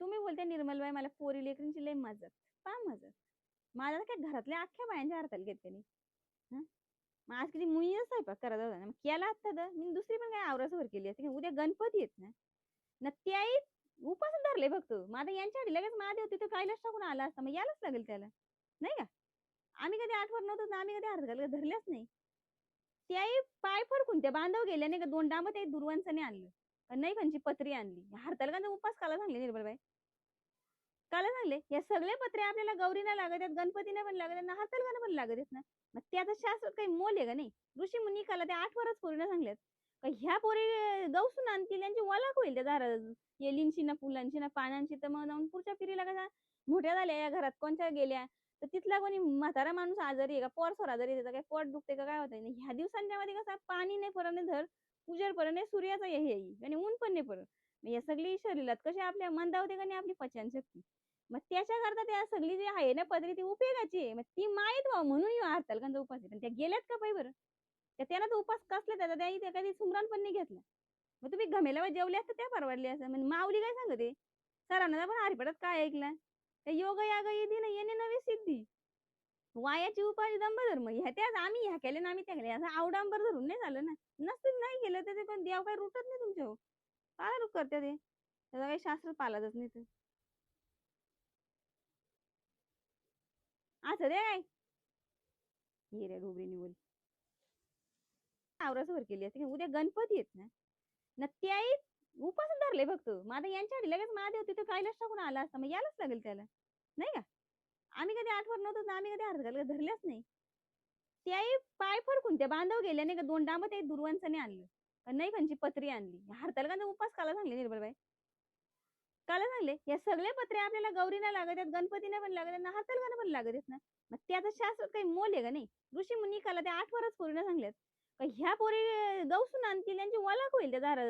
तुम्ही बोलते निर्मलबाई मला पोरी लेकरींची लय मजत पा मजत माझ्या काय घरातल्या अख्ख्या बायांच्या हरताल घेत त्यांनी मग आज किती मुई स्वयंपाक करत होता. ना मग केला आता तर. मी दुसरी पण काय आवरासवर केली असते. उद्या गणपती येत ना? न त्याही उपास धरले बघतो मग आता यांच्या आधी लगेच महादेव तिथे कायलाच टाकून आला असता. मग यायलाच लागेल त्याला. नाही का? आम्ही कधी आठवण नव्हतो ना. आम्ही कधी हात धरल्याच नाही. त्याही पाय फरकून त्या बांधव गेल्या नाही का? दोन डांब ते दुर्वांचाने आणलं. नाही कोणची पत्री आणली. हरताल उपास काला सांगले निर्मलबाई? काला सांगले? या सगळे पत्रे आपल्याला गौरीना लागत आहेत गणपतीने पण लागत आहेत ना हरतालगाला पण लागत आहेत ना? मग त्याचं शास्त्र काही मोल आहे का नाही? ऋषी मुनी काला त्या आठ वरच पोरीनं सांगल्यात. का ह्या पोरी गौसून आणतील यांची वलाख होईल त्या दारा येलींची ना फुलांची ना पानांची. तर मग जाऊन पुढच्या पिढीला कसा मोठ्या झाल्या या घरात? कोणत्या गेल्या? तर तिथला कोणी म्हातारा माणूस आजारी आहे का? पोरसोर आजारी आहे काय पोट दुखते का? काय होत नाही ह्या दिवसांच्या मध्ये कसं पाणी नाही फरक नाही धर. उजेड पण नाही सूर्याचा हे येई आणि ऊन पण नाही पडत. मग या सगळी शरीरात कशी आपल्या मंदावते का नाही आपली पचनशक्ती मग त्याच्याकरता त्या सगळी जी आहे ना पदरी ती उपयोगाची आहे. मग ती माहीत व्हावं म्हणून येऊ हरतालकांचा उपास आहे पण त्या गेल्यात का पाय बरं? त्या त्याला तो उपास कसला त्याचा? त्या त्या कधी सुमरान पण नाही घेतला. मग तुम्ही घमेला जेवले असतं त्या परवडले असं. म्हणजे माऊली काय सांगते? सरांना पण हरिपटात काय ऐकलं? त्या योग याग येते ना येणे नवी सिद्धी. वायाची उपाय दंभ धर्म ह्या त्याच आम्ही ह्या केले ना आम्ही त्या केले असं आवडांबर धरून नाही झालं ना. नसतं नाही केलं तर ते पण देव काही रुटत नाही तुमच्या हो. काय रुक करते ते? त्याचा काही शास्त्र पालतच नाही तर. असं दे काय? ये रे डोबरी निवल. आवरासभर केली असते उद्या गणपती येत ना. न त्याही उपास धरले फक्त. माझा यांच्या आधी लगेच महादेव तिथं कायलाच टाकून आला असता? मग यायलाच लागेल त्याला. नाही का? आम्ही कधी आठवण नव्हतो ना आम्ही कधी हात घाल धरल्याच नाही. त्याही पाय फडकून त्या बांधव गेल्या नाही का दोन डांब ते दुर्वांसाने आणलं. नाही kanची पत्री आणली. हरतालकांचा उपास काला सांगले निर्मलबाई काला सांगले या सगळे पत्रे आपल्याला गौरीना लागत आहेत गणपतीना पण लागत आहेत ना हरतालकाला पण लागत आहेत ना? मग ते आता शास्त्रात काही मोल आहे का नाही? ऋषी मुनी काला त्या आठ वरच पोरीनं सांगल्यात ह्या पोरी गौसून आणतील त्यांची वलाख होईल त्या दारा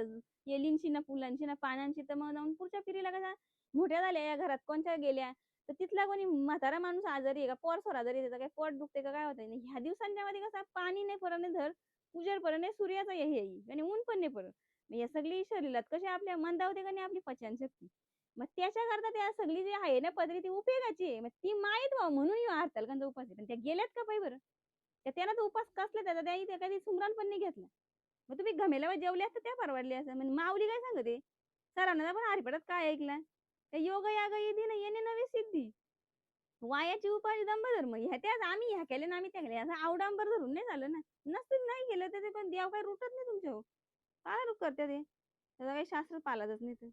येलींची ना फुलांची ना पानांची. तर मग जाऊन पुढच्या पिढीला कसा? मोठ्या झाल्या या घरात कोणत्या गेल्या? तर तिथला कोणी म्हातारा माणूस आजारी आहे का? पोरसोर आजारी आहे काय पोट दुखते का? काय होत नाही. ह्या दिवसांच्या मध्ये कसं पाणी नाही पडत धर उजेड पडत सूर्याचा हे येईल आणि ऊन पण नाही पडत. या सगळी शरीरात कशी आपल्या मंदावते का नाही आपली पचनशक्ती मग त्याच्याकरता त्या सगळी जी आहे ना पदरी ती उपयोगाची आहे. मग ती माहीत व्हावं म्हणून हरताल कारण उपास पण त्या गेल्यात का पाय बरं? त्या त्याला तो उपास कसला त्याचा? त्या त्या कधी सुमरान पण नाही घेतला. मग तुम्ही घमेल्यावर जेवले असतं त्या परवडले असं म्हणजे माऊली काय सांगते? सरांना पण हरिपटात काय ऐकलं? योग याग येते ना येणे नवी सिद्धी. वायाची उपाय दंभ धर्म ह्या त्याच आम्ही ह्या केले ना आम्ही त्या केले असं आवडांबर धरून नाही झालं ना. नसतं नाही केलं तर ते पण देव काही रुटत नाही तुमच्या काय रुक करते ते? त्याचा काही शास्त्र पालतच नाही तर